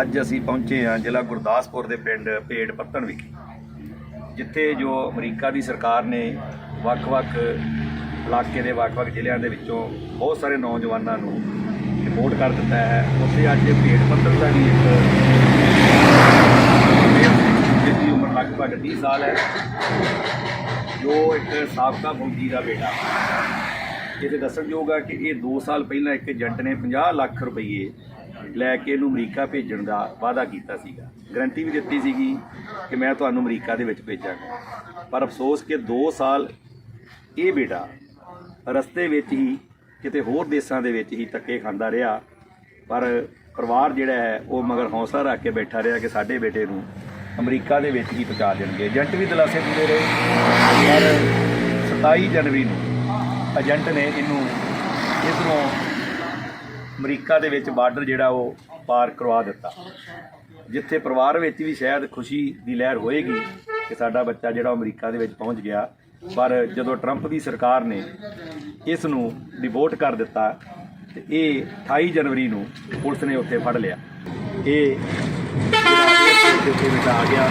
ਅੱਜ ਅਸੀਂ ਪਹੁੰਚੇ ਹਾਂ ਜ਼ਿਲ੍ਹਾ ਗੁਰਦਾਸਪੁਰ ਦੇ ਪਿੰਡ ਭੇੜ ਪੱਤਣ ਵਿਖੇ, ਜਿੱਥੇ ਜੋ ਅਮਰੀਕਾ ਦੀ ਸਰਕਾਰ ਨੇ ਵੱਖ-ਵੱਖ ਇਲਾਕੇ ਦੇ ਵੱਖ-ਵੱਖ ਜ਼ਿਲ੍ਹਿਆਂ ਦੇ ਵਿੱਚੋਂ ਬਹੁਤ ਸਾਰੇ ਨੌਜਵਾਨਾਂ ਨੂੰ ਰਿਪੋਰਟ ਕਰ ਦਿੱਤਾ ਹੈ। ਉੱਥੇ ਅੱਜ ਭੇੜ ਪੱਤਣ ਦਾ ਵੀ ਇੱਕ ਜਿਸ ਦੀ ਉਮਰ ਲਗਭਗ 30 ਸਾਲ ਹੈ, ਜੋ ਇੱਕ ਸਾਬਕਾ ਫੌਜੀ ਦਾ ਬੇਟਾ। ਇਹਦੇ ਦੱਸਣਯੋਗ ਆ ਕਿ ਇਹ 2 ਸਾਲ ਪਹਿਲਾਂ ਇੱਕ ਏਜੰਟ ਨੇ 50 ਲੱਖ ਰੁਪਏ ਲੈ ਕੇ ਇਹਨੂੰ ਅਮਰੀਕਾ ਭੇਜਣ ਦਾ ਵਾਅਦਾ ਕੀਤਾ ਸੀਗਾ। ਗਰੰਟੀ ਵੀ ਦਿੱਤੀ ਸੀਗੀ ਕਿ ਮੈਂ ਤੁਹਾਨੂੰ ਅਮਰੀਕਾ ਦੇ ਵਿੱਚ ਭੇਜਾਂਗਾ। ਪਰ ਅਫਸੋਸ ਕਿ 2 ਸਾਲ ਇਹ ਬੇਟਾ ਰਸਤੇ ਵਿੱਚ ਹੀ, ਕਿਤੇ ਹੋਰ ਦੇਸ਼ਾਂ ਦੇ ਵਿੱਚ ਹੀ ਧੱਕੇ ਖਾਂਦਾ ਰਿਹਾ। ਪਰ ਪਰਿਵਾਰ ਜਿਹੜਾ ਹੈ, ਉਹ ਮਗਰ ਹੌਸਲਾ ਰੱਖ ਕੇ ਬੈਠਾ ਰਿਹਾ ਕਿ ਸਾਡੇ ਬੇਟੇ ਨੂੰ ਅਮਰੀਕਾ ਦੇ ਵਿੱਚ ਹੀ ਪਹੁੰਚਾ ਦੇਣਗੇ। ਏਜੰਟ ਵੀ ਦਿਲਾਸੇ ਦਿੰਦੇ ਰਹੇ। ਪਰ 27 ਜਨਵਰੀ ਨੂੰ ਏਜੰਟ ਨੇ ਇਹਨੂੰ ਇਧਰੋਂ ਅਮਰੀਕਾ ਦੇ ਵਿੱਚ ਬਾਰਡਰ ਜਿਹੜਾ ਉਹ ਪਾਰ ਕਰਵਾ ਦਿੱਤਾ। ਜਿੱਥੇ ਪਰਿਵਾਰ ਵਿੱਚ ਵੀ ਸ਼ਾਇਦ ਖੁਸ਼ੀ ਦੀ ਲਹਿਰ ਹੋਏਗੀ ਕਿ ਸਾਡਾ ਬੱਚਾ ਜਿਹੜਾ ਅਮਰੀਕਾ ਦੇ ਵਿੱਚ ਪਹੁੰਚ ਗਿਆ। ਪਰ ਜਦੋਂ ਟਰੰਪ ਦੀ ਸਰਕਾਰ ਨੇ ਇਸ ਨੂੰ ਡਿਵੋਟ ਕਰ ਦਿੱਤਾ, ਤੇ ਇਹ 28 ਜਨਵਰੀ ਨੂੰ ਪੁਲਿਸ ਨੇ ਉੱਥੇ ਫੜ ਲਿਆ। ਇਹ ਜਿਹੜਾ airport ਆ ਗਿਆ।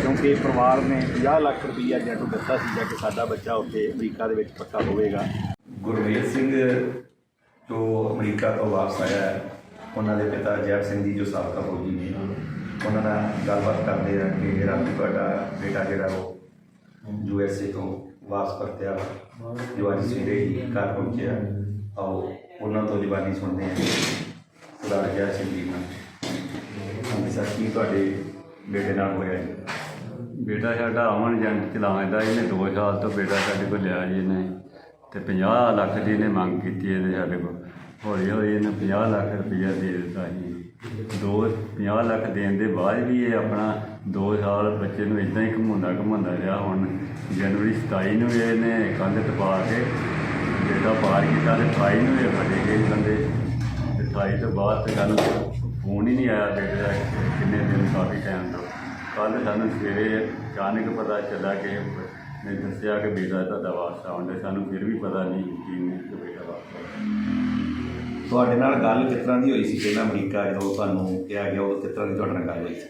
ਕਿਉਂਕਿ ਪਰਿਵਾਰ ਨੇ 50 ਲੱਖ ਰੁਪਈਆ ਏਜੰਟ ਨੂੰ ਦਿੱਤਾ ਸੀ ਕਿ ਸਾਡਾ ਬੱਚਾ ਉੱਥੇ ਅਮਰੀਕਾ ਦੇ ਵਿੱਚ ਪੱਕਾ ਹੋਵੇਗਾ। ਗੁਰਮੇਲ ਸਿੰਘ ਜੋ ਅਮਰੀਕਾ ਤੋਂ ਵਾਪਸ ਆਇਆ ਹੈ। ਉਹਨਾਂ ਦੇ ਪਿਤਾ ਜੈਬ ਸਿੰਘ ਜੀ ਜੋ ਸਾਬਕਾ ਫੌਜੀ ਨੇ। ਉਹਨਾਂ ਨਾਲ ਗੱਲਬਾਤ ਕਰਦੇ ਆ ਕਿ ਮੇਰਾ ਤੁਹਾਡਾ ਬੇਟਾ ਜਿਹੜਾ ਉਹ ਯੂ ਐਸ ਏ ਤੋਂ ਵਾਪਸ ਪਰਤਿਆ। ਜੋ ਅੱਜ ਸਵੇਰੇ ਹੀ ਘਰ ਪਹੁੰਚਿਆ। ਆਓ, ਉਹਨਾਂ ਤੋਂ ਜ਼ਬਾਨੀ ਸੁਣਦੇ ਹਾਂ। ਸਰਦਾਰ ਜੈ ਸਿੰਘ ਜੀ ਨਾਲ। ਹਾਂਜੀ ਸਰ, ਕੀ ਤੁਹਾਡੇ ਬੇਟੇ ਨਾਲ ਹੋਇਆ ਜੀ? ਬੇਟਾ ਸਾਡਾ ਅਮਨ ਏਜੰਟ ਚਲਾਉਂਦਾ ਇਹਨੇ 2 ਸਾਲ ਤੋਂ ਬੇਟਾ ਸਾਡੇ ਕੋਲ ਲਿਆ ਜੀ ਇਹਨੇ। ਤੇ 50 ਲੱਖ ਦੀ ਇਹਨੇ ਮੰਗ ਕੀਤੀ ਇਹਦੇ ਸਾਡੇ ਕੋਲ। ਹੌਲੀ ਹੌਲੀ ਇਹਨੇ 50 ਲੱਖ ਰੁਪਈਆ ਦੇ ਦਿੱਤਾ ਸੀ। ਦੋ 50 ਲੱਖ ਦੇਣ ਦੇ ਬਾਅਦ ਵੀ ਇਹ ਆਪਣਾ 2 ਸਾਲ ਬੱਚੇ ਨੂੰ ਇਦਾਂ ਹੀ ਘੁਮਾਉਂਦਾ ਘੁਮਾਉਂਦਾ ਰਿਹਾ। ਹੁਣ ਜਨਵਰੀ 27 ਨੂੰ ਇਹਨੇ ਕੰਧ ਟਪਾ ਕੇ ਬੇਟਾ ਪਾਰ ਕੀਤਾ ਤੇ 28 ਨੂੰ ਇਹ ਫੜੇ ਗਏ ਬੰਦੇ ਤੇ 28 ਤੋਂ ਬਾਅਦ ਤੇ ਸਾਨੂੰ ਫੋਨ ਹੀ ਨਹੀਂ ਆਇਆ ਬੇਟੇ ਦਾ ਕਿੰਨੇ ਦਿਨ ਕਾਫੀ ਟਾਈਮ ਤੋਂ। ਕੱਲ ਸਾਨੂੰ ਸਵੇਰੇ ਅਚਾਨਕ ਪਤਾ ਚੱਲਾ ਕਿ ਨੇ ਦੱਸਿਆ ਕਿ ਬੇਟਾ ਤੁਹਾਡਾ ਵਾਪਸ ਆਉਂਦਾ ਸਾਨੂੰ ਫਿਰ ਵੀ ਪਤਾ ਨਹੀਂ ਕਿ ਨਹੀਂ ਕਿ ਬੇਟਾ ਵਾਪਸ ਆਉਂਦਾ ਤੁਹਾਡੇ ਨਾਲ ਗੱਲ ਕਿਸ ਤਰ੍ਹਾਂ ਦੀ ਹੋਈ ਸੀ? ਪਹਿਲਾਂ ਅਮਰੀਕਾ ਜਦੋਂ ਤੁਹਾਨੂੰ ਕਿਹਾ ਗਿਆ ਉਹ ਕਿਸ ਤਰ੍ਹਾਂ ਦੀ ਤੁਹਾਡੇ ਨਾਲ ਗੱਲ ਹੋਈ ਸੀ?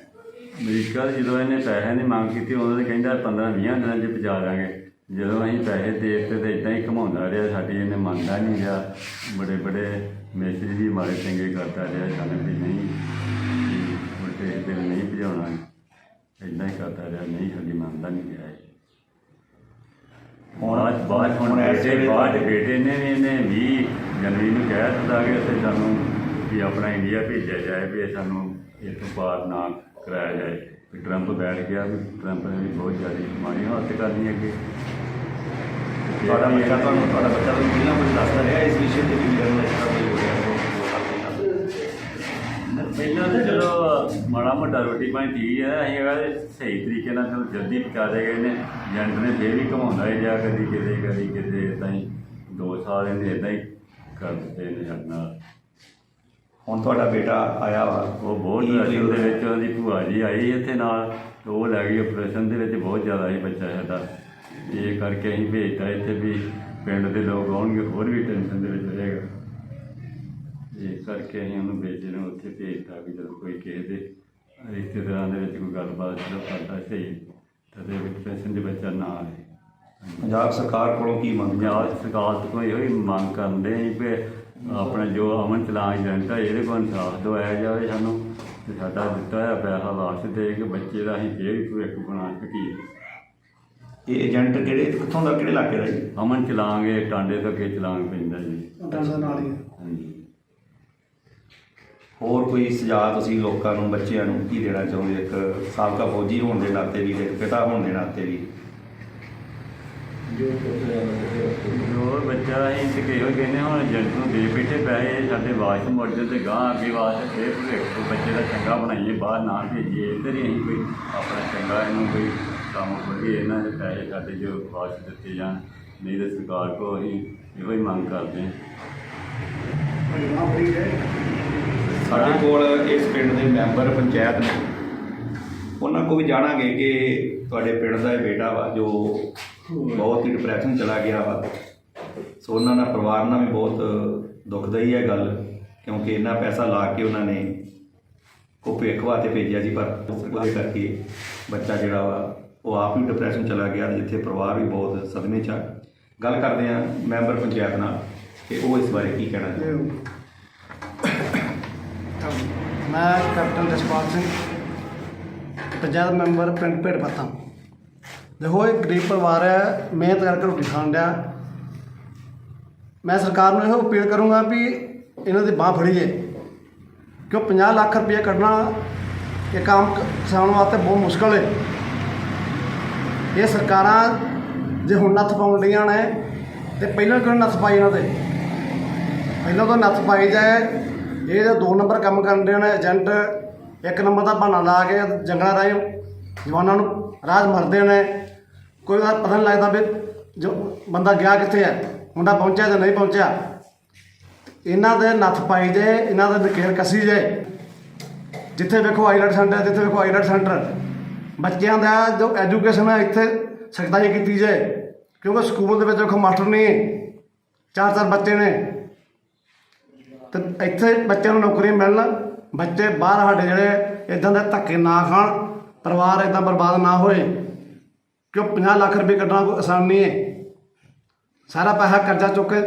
ਅਮਰੀਕਾ ਜਦੋਂ ਇਹਨੇ ਪੈਸਿਆਂ ਦੀ ਮੰਗ ਕੀਤੀ ਉਦੋਂ ਤੇ ਕਹਿੰਦਾ 15 20 ਦਿਨਾਂ 'ਚ ਪਹੁੰਚਾ ਦਾਂਗੇ। ਜਦੋਂ ਅਸੀਂ ਪੈਸੇ ਦੇ ਦਿੱਤੇ ਤੇ ਇਦਾਂ ਹੀ ਘਮਾਉਂਦਾ ਰਿਹਾ ਸਾਡੀ ਇਹਨੇ ਮੰਨਦਾ ਨਹੀਂ ਰਿਹਾ। ਬੜੇ ਬੜੇ ਮੈਸੇਜ ਵੀ ਮਾਰੇ ਚੰਗੇ ਕਰਦਾ ਰਿਹਾ ਸਾਨੂੰ ਵੀ ਨਹੀਂ ਉਲਟੇ ਦਿਲ ਨਹੀਂ ਭਜਾਉਣਾ। ਇਦਾਂ ਹੀ ਕਰਦਾ ਰਿਹਾ ਨਹੀਂ ਸਾਡੀ ਮੰਨਦਾ ਨਹੀਂ ਇਹ। ਹੁਣ- ਬਾਅਦ ਬਾਅਦ ਹੁਣ ਇਸ ਵੇਲੇ ਬਾਅਦ ਬੇਟੇ ਨੇ ਵੀ ਇਹਨੇ 20 ਜਨਵਰੀ ਨੂੰ ਕਹਿ ਦਿੱਤਾ ਕਿ ਅਸੀਂ ਸਾਨੂੰ ਵੀ ਆਪਣਾ ਇੰਡੀਆ ਭੇਜਿਆ ਜਾਏ ਵੀ ਇਹ ਸਾਨੂੰ ਇੱਥੋਂ ਪਾਰ ਨਾ ਕਰਾਇਆ ਜਾਏ। ਵੀ ਟਰੰਪ ਬੈਠ ਗਿਆ ਵੀ ਟਰੰਪ ਨੇ ਵੀ ਬਹੁਤ ਜ਼ਿਆਦਾ ਮਾੜੀ ਹਾਲਤ ਕਰਨੀ ਅੱਗੇ। ਤੁਹਾਡਾ ਬੱਚਾ ਤੁਹਾਨੂੰ ਤੁਹਾਡਾ ਬੱਚਾ ਤੁਹਾਨੂੰ ਪਹਿਲਾਂ ਕੁਝ ਦੱਸਦਾ ਰਿਹਾ ਇਸ ਵਿਸ਼ੇ ਤੇ ਵੀ ਮੇਰਾ ਇਸ ਤਰ੍ਹਾਂ ਪਹਿਲਾਂ ਤਾਂ ਚਲੋ ਮਾੜਾ ਮੋਟਾ ਰੋਟੀ ਪਾਣੀ ਠੀਕ ਹੈ ਅਸੀਂ ਅਗਰ ਸਹੀ ਤਰੀਕੇ ਨਾਲ ਚਲੋ ਜਲਦੀ ਪਕਾ ਦੇ ਗਏ ਨੇ। ਏਜੰਟ ਨੇ ਫੇਰ ਵੀ ਘਮਾਉਂਦਾ ਹੀ ਜਾ ਕਦੀ ਕਿਤੇ ਕਦੀ ਕਿਤੇ ਇਦਾਂ ਹੀ ਦੋ ਸਾਲ ਇਹਨੇ ਇਦਾਂ ਹੀ ਕਰ ਦਿੱਤੇ ਨੇ ਸਾਡੇ ਨਾਲ। ਹੁਣ ਤੁਹਾਡਾ ਬੇਟਾ ਆਇਆ ਵਾ ਉਹ ਬਹੁਤ ਰਸ਼ ਦੇ ਵਿੱਚ ਉਹਦੀ ਭੂਆ ਜੀ ਆਈ ਇੱਥੇ ਨਾਲ ਉਹ ਲੈ ਗਈ ਆਪਰੇਸ਼ਨ ਦੇ ਵਿੱਚ ਬਹੁਤ ਜ਼ਿਆਦਾ ਸੀ ਬੱਚਾ ਸਾਡਾ। ਇਹ ਕਰਕੇ ਅਸੀਂ ਭੇਜਤਾ ਇੱਥੇ ਵੀ ਪਿੰਡ ਦੇ ਲੋਕ ਆਉਣਗੇ ਹੋਰ ਵੀ ਟੈਨਸ਼ਨ ਦੇ ਵਿੱਚ ਰਹੇਗਾ। ਇਹ ਕਰਕੇ ਅਸੀਂ ਉਹਨੂੰ ਭੇਜੇ ਨੂੰ ਉੱਥੇ ਭੇਜਤਾ ਵੀ ਜਦੋਂ ਕੋਈ ਕਿਸੇ ਦੇ ਰਿਸ਼ਤੇਦਾਰਾਂ ਦੇ ਵਿੱਚ ਕੋਈ ਗੱਲਬਾਤ ਚਲੋ ਕਰਦਾ ਸਹੀ ਤਦੇ ਵਿੱਚ ਟੈਨਸ਼ਨ ਦੇ ਬੱਚਾ ਨਾ ਆਏ। ਪੰਜਾਬ ਸਰਕਾਰ ਕੋਲੋਂ ਕੀ ਮੰਗ ਪੰਜਾਬ ਸਰਕਾਰ ਤੋਂ ਕੋਈ ਇਹੋ ਹੀ ਮੰਗ ਕਰਦੇ ਹਾਂ ਕਿ ਆਪਣਾ ਜੋ ਅਮਨ ਏਜੰਟ ਹੈ ਇਹਦੇ ਕੋਲ ਇਨਸਾਫ ਦਵਾਇਆ ਜਾਵੇ ਸਾਨੂੰ ਤੇ ਸਾਡਾ ਦਿੱਤਾ ਹੋਇਆ ਪੈਸਾ ਵਾਪਸ ਦੇ ਕੇ ਬੱਚੇ ਦਾ ਅਸੀਂ ਫੇਰ ਵੀ ਭਵਿੱਖ ਬਣਾ ਸਕੀਏ। ਇਹ ਏਜੰਟ ਕਿਹੜੇ ਕਿੱਥੋਂ ਦਾ ਕਿਹੜੇ ਇਲਾਕੇ ਦਾ ਜੀ? ਅਮਨ ਚਲਾਂਗੇ ਟਾਂਡੇ ਤੋਂ ਅੱਗੇ ਚਲਾਂਗ ਪੈਂਦਾ ਜੀ। ਡਾਂਡਾ ਨਾਲ ਹੀ ਹੈ। ਹਾਂਜੀ। ਹੋਰ ਕੋਈ ਸੁਝਾਅ ਤੁਸੀਂ ਲੋਕਾਂ ਨੂੰ ਬੱਚਿਆਂ ਨੂੰ ਕੀ ਦੇਣਾ ਚਾਹੁੰਦੇ ਇੱਕ ਸਾਬਕਾ ਫੌਜੀ ਹੋਣ ਦੇ ਨਾਤੇ ਵੀ ਇੱਕ ਪਿਤਾ ਹੋਣ ਦੇ ਨਾਤੇ ਵੀ। ਹੋਰ ਬੱਚਾ ਅਸੀਂ ਤੇ ਕਿਹੋ ਕਹਿੰਦੇ ਹੁਣ ਏਜੰਟ ਨੂੰ ਦੇ ਬੈਠੇ ਪੈਸੇ ਸਾਡੇ ਮੁੜ ਜਾਣ ਤੇ ਗਾਂ ਅੱਗੇ ਵਾਸਤੇ ਫੇਰ ਭਵਿੱਖ ਬੱਚੇ ਦਾ ਚੰਗਾ ਬਣਾਈਏ ਬਾਹਰ ਨਾ ਭੇਜੀਏ ਇੱਧਰ ਹੀ ਅਸੀਂ ਕੋਈ ਆਪਣਾ ਚੰਗਾ ਇਹਨੂੰ ਕੋਈ ਕੰਮ ਖੋਲੀਏ ਇਹਨਾਂ ਦੇ ਪੈਸੇ ਸਾਡੇ ਜੋ ਵਾਪਸ ਦਿੱਤੇ ਜਾਣ ਨਹੀਂ ਤਾਂ ਸਰਕਾਰ ਕੋ ਅਸੀਂ ਇਹੋ ਹੀ ਮੰਗ ਕਰਦੇ ਹਾਂ। ਹੈ। ਸਾਡੇ ਕੋਲ ਇਸ ਪਿੰਡ ਦੇ ਮੈਂਬਰ ਪੰਚਾਇਤ ਨੇ। ਉਹਨਾਂ ਕੋ ਵੀ ਜਾਣਾਂਗੇ ਕਿ ਤੁਹਾਡੇ ਪਿੰਡ ਦਾ ਇਹ ਬੇਟਾ ਵਾ, ਜੋ ਬਹੁਤ ਹੀ ਡਿਪਰੈਸ਼ਨ ਚਲਾ ਗਿਆ ਵਾ। ਸੋ ਉਹਨਾਂ ਨਾਲ ਪਰਿਵਾਰ ਨਾਲ ਵੀ ਬਹੁਤ ਦੁਖਦਾਈ ਹੈ ਗੱਲ, ਕਿਉਂਕਿ ਇੰਨਾ ਪੈਸਾ ਲਾ ਕੇ ਉਹਨਾਂ ਨੇ ਉਹ ਭਵਿੱਖ ਤੇ ਭੇਜਿਆ ਸੀ, ਪਰ ਉਹਦੇ ਕਰਕੇ ਬੱਚਾ ਜਿਹੜਾ ਵਾ, ਉਹ ਆਪ ਹੀ ਡਿਪਰੈਸ਼ਨ ਚਲਾ ਗਿਆ ਤੇ ਜਿੱਥੇ ਪਰਿਵਾਰ ਵੀ ਬਹੁਤ ਸਦਮੇ 'ਚ ਆ। ਗੱਲ ਕਰਦੇ ਆ ਮੈਂਬਰ ਪੰਚਾਇਤ ਨਾਲ, ਕਿ ਉਹ ਇਸ ਬਾਰੇ ਕੀ ਕਹਿਣਾ ਚਾਹੁੰਦੇ ਮੈਂ ਕੈਪਟਨ ਜਸਪਾਲ ਸਿੰਘ, ਪੰਚਾਇਤ ਮੈਂਬਰ ਪਿੰਡ ਭੇੜ ਪੱਤਾ ਦੇਖੋ, ਇਹ ਗਰੀਬ ਪਰਿਵਾਰ ਹੈ, ਮਿਹਨਤ ਕਰਕੇ ਰੋਟੀ ਖਾਣ ਡਿਆ। ਮੈਂ ਸਰਕਾਰ ਨੂੰ ਇਹੋ ਅਪੀਲ ਕਰੂੰਗਾ ਵੀ ਇਹਨਾਂ ਦੀ ਬਾਹ ਫੜੀਏ ਕਿਉਂ 50 ਲੱਖ ਰੁਪਏ ਕੱਢਣਾ ਇਹ ਕੰਮ ਕ- ਕਿਸਾਨ ਵਾਸਤੇ ਬਹੁਤ ਮੁਸ਼ਕਲ ਹੈ। ਇਹ ਸਰਕਾਰਾਂ ਜੇ ਹੁਣ ਨੱਥ ਪਾਉਣ ਲੀਆਂ ਨੇ, ਤੇ ਪਹਿਲਾਂ ਕਿਉਂ ਨੱਥ ਪਾਈ ਇਹਨਾਂ ਤੇ ਪਹਿਲਾਂ ਤਾਂ ਨੱਥ ਪਾਈ ਜਾਏ ਇਹ ਜੋ ਦੋ ਨੰਬਰ ਕੰਮ ਕਰਨ ਦੇ ਨੇ, ਏਜੰਟ, ਇੱਕ ਨੰਬਰ ਦਾ ਬਹਾਨਾ ਲਾ ਕੇ ਜੰਗਲਾਂ ਰਾਹੀਂ ਜਵਾਨਾਂ ਨੂੰ ਰਾਜ ਮਰਦੇ ਨੇ। ਕੋਈ ਦਾ ਪਤਾ ਨਹੀਂ ਲੱਗਦਾ ਵੀ ਜੋ ਬੰਦਾ ਗਿਆ ਕਿੱਥੇ ਹੈ ਮੁੰਡਾ ਪਹੁੰਚਿਆ ਜਾਂ ਨਹੀਂ ਪਹੁੰਚਿਆ। ਇਹਨਾਂ ਦੇ ਨੱਥ ਪਾਈ ਜੇ, ਇਹਨਾਂ ਦੇ ਨਕੇਰ ਕੱਸੀ ਜੇ। ਜਿੱਥੇ ਵੇਖੋ ਆਈਲੈਟ ਸੈਂਟਰ, ਜਿੱਥੇ ਵੇਖੋ ਆਈਲੈਟ ਸੈਂਟਰ। ਬੱਚਿਆਂ ਦਾ ਜੋ ਐਜੂਕੇਸ਼ਨ ਹੈ ਇੱਥੇ ਸਖਤਾਈ ਕੀਤੀ ਜੇ। ਕਿਉਂਕਿ ਸਕੂਲ ਦੇ ਵਿੱਚ ਵੇਖੋ ਮਾਸਟਰ ਨਹੀਂ ਚਾਰ ਚਾਰ ਬੱਚੇ ਨੇ। ਤੇ ਇੱਥੇ ਬੱਚਿਆਂ ਨੂੰ ਨੌਕਰੀ ਮਿਲਣ, ਬੱਚੇ ਬਾਹਰ ਸਾਡੇ ਜਿਹੜੇ ਇਦਾਂ ਦੇ ਧੱਕੇ ਨਾ ਖਾਣ, ਪਰਿਵਾਰ ਇਦਾਂ ਬਰਬਾਦ ਨਾ ਹੋਏ, ਕਿਉਂ 50 ਲੱਖ ਰੁਪਏ ਕੱਢਣਾ ਕੋਈ ਆਸਾਨ ਨਹੀਂ ਹੈ। ਸਾਰਾ ਪੈਸਾ ਕਰਜ਼ਾ ਚੁੱਕ ਕੇ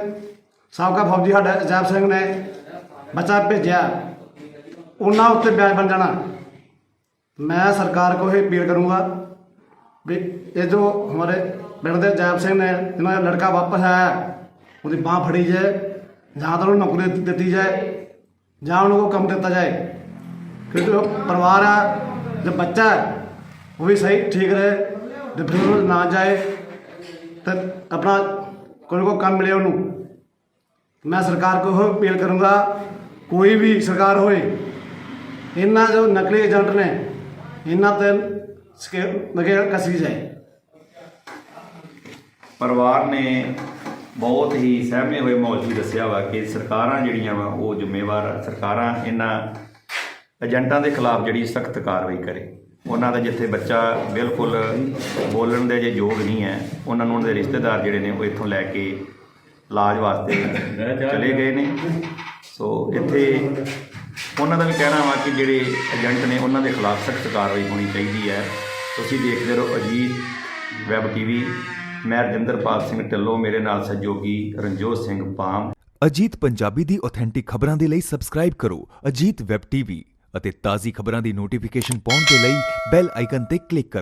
ਸਾਬਕਾ ਫੌਜੀ ਸਾਡਾ ਅਜੈਬ ਸਿੰਘ ਨੇ ਬੱਚਾ ਭੇਜਿਆ। ਉਹਨਾਂ ਉੱਤੇ ਵਿਆਜ ਬਣ ਜਾਣਾ। ਮੈਂ ਸਰਕਾਰ ਕੋਲ ਇਹ ਅਪੀਲ ਕਰੂੰਗਾ ਵੀ ਇਹ ਜੋ ਹਮਾਰੇ ਪਿੰਡ ਦੇ ਜੈਬ ਸਿੰਘ ਨੇ, ਜਿਨ੍ਹਾਂ ਦਾ ਲੜਕਾ ਵਾਪਸ ਆਇਆ, ਉਹਦੀ ਬਾਹ ਫੜੀ ਜਾਏ। ਜਾਂ ਤਾਂ ਉਹਨੂੰ ਨੌਕਰੀ ਦਿੱਤੀ- ਦਿੱਤੀ ਜਾਏ ਜਾਂ ਉਹਨੂੰ ਕੋਈ ਕੰਮ ਦਿੱਤਾ ਜਾਏ। ਕਿਉਂਕਿ ਉਹ ਪਰਿਵਾਰ ਆ, ਜੋ ਬੱਚਾ ਹੈ, ਉਹ ਵੀ ਸਹੀ, ਠੀਕ ਰਹੇ ਡਿਪਰੈਸ਼ਨ ਨਾ ਜਾਏ, ਤੇ ਆਪਣਾ ਕੋਈ ਨਾ ਕੋਈ ਕੰਮ ਮਿਲੇ ਉਹਨੂੰ। ਮੈਂ ਸਰਕਾਰ ਕੋਲ ਇਹ ਅਪੀਲ ਕਰੂੰਗਾ, ਕੋਈ ਵੀ ਸਰਕਾਰ ਹੋਏ, ਇਹਨਾਂ ਜੋ ਨਕਲੀ ਏਜੰਟ ਨੇ, ਇਹਨਾਂ ਤੇ ਸਕੇ ਨਕੇਲ ਕਸੀ ਜਾਏ। ਪਰਿਵਾਰ ਨੇ ਬਹੁਤ ਹੀ ਸਹਿਮੇ ਹੋਏ ਮਾਹੌਲ 'ਚ ਵੀ ਦੱਸਿਆ ਵਾ ਕਿ ਸਰਕਾਰਾਂ ਜਿਹੜੀਆਂ ਵਾ, ਉਹ ਜ਼ਿੰਮੇਵਾਰ ਸਰਕਾਰਾਂ ਇਹਨਾਂ ਏਜੰਟਾਂ ਦੇ ਖਿਲਾਫ ਜਿਹੜੀ ਸਖਤ ਕਾਰਵਾਈ ਕਰੇ। ਉਹਨਾਂ ਦਾ ਜਿੱਥੇ ਬੱਚਾ ਬਿਲਕੁਲ ਬੋਲਣ ਦੇ ਜੇ ਯੋਗ ਨਹੀਂ ਹੈ, ਉਹਨਾਂ ਨੂੰ ਉਹਨਾਂ ਦੇ ਰਿਸ਼ਤੇਦਾਰ ਜਿਹੜੇ ਨੇ ਉਹ ਇੱਥੋਂ ਲੈ ਕੇ ਇਲਾਜ ਵਾਸਤੇ ਚਲੇ ਗਏ ਨੇ। ਸੋ ਇੱਥੇ ਉਹਨਾਂ ਦਾ ਵੀ ਕਹਿਣਾ ਵਾ ਕਿ ਜਿਹੜੇ ਏਜੰਟ ਨੇ ਉਹਨਾਂ ਦੇ ਖਿਲਾਫ ਸਖਤ ਕਾਰਵਾਈ ਹੋਣੀ ਚਾਹੀਦੀ ਹੈ। ਤੁਸੀਂ ਦੇਖਦੇ ਰਹੋ ਅਜੀਤ ਵੈਬ ਟੀਵੀ। ਮੈਂ ਰਜਿੰਦਰਪਾਲ ਸਿੰਘ ਢਿੱਲੋਂ, ਮੇਰੇ ਨਾਲ ਸਹਿਯੋਗੀ ਰਣਜੋਤ ਸਿੰਘ ਪਾਮ। ਅਜੀਤ ਪੰਜਾਬੀ ਦੀ ਆਥੈਂਟਿਕ ਖਬਰਾਂ ਦੇ ਲਈ ਸਬਸਕ੍ਰਾਈਬ ਕਰੋ ਅਜੀਤ ਵੈਬ ਟੀਵੀ ਅਤੇ ਤਾਜ਼ੀ ਖਬਰਾਂ ਦੀ ਨੋਟੀਫਿਕੇਸ਼ਨ ਪਾਉਣ ਦੇ ਲਈ ਬੈਲ ਆਈਕਨ ਤੇ ਕਲਿੱਕ ਕਰੋ।